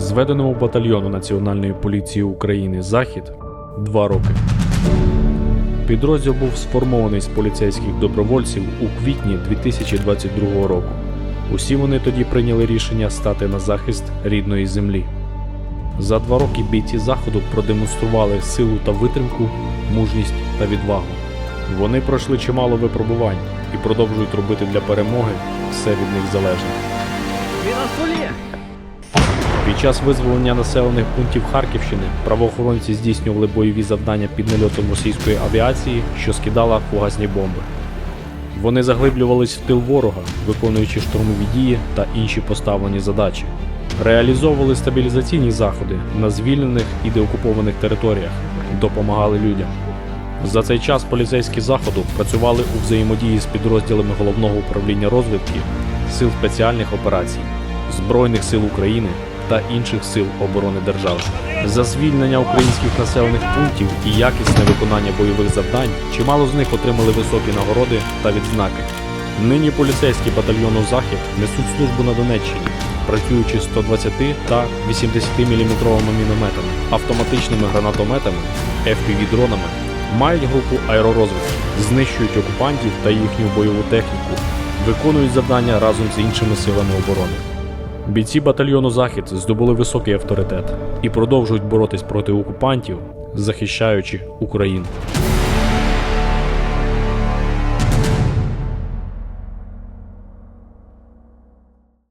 зведеному батальйону Національної поліції України Захід два роки. Підрозділ був сформований з поліцейських добровольців у квітні 2022 року. Усі вони тоді прийняли рішення стати на захист рідної землі. За два роки бійці заходу продемонстрували силу та витримку, мужність та відвагу. Вони пройшли чимало випробувань і продовжують робити для перемоги все від них залежне. Під час визволення населених пунктів Харківщини правоохоронці здійснювали бойові завдання під нальотом російської авіації, що скидала фугасні бомби. Вони заглиблювались в тил ворога, виконуючи штурмові дії та інші поставлені задачі. Реалізовували стабілізаційні заходи на звільнених і деокупованих територіях, допомагали людям. За цей час поліцейські заходу працювали у взаємодії з підрозділами головного управління розвідки, сил спеціальних операцій, Збройних сил України та інших сил оборони держави. За звільнення українських населених пунктів і якісне виконання бойових завдань чимало з них отримали високі нагороди та відзнаки. Нині поліцейські батальйону Захід несуть службу на Донеччині, працюючи 120 та 80 мм мінометами, автоматичними гранатометами, FPV-дронами, мають групу аеророзвідки, знищують окупантів та їхню бойову техніку, виконують завдання разом з іншими силами оборони. Бійці батальйону Захід здобули високий авторитет і продовжують боротись проти окупантів, захищаючи Україну.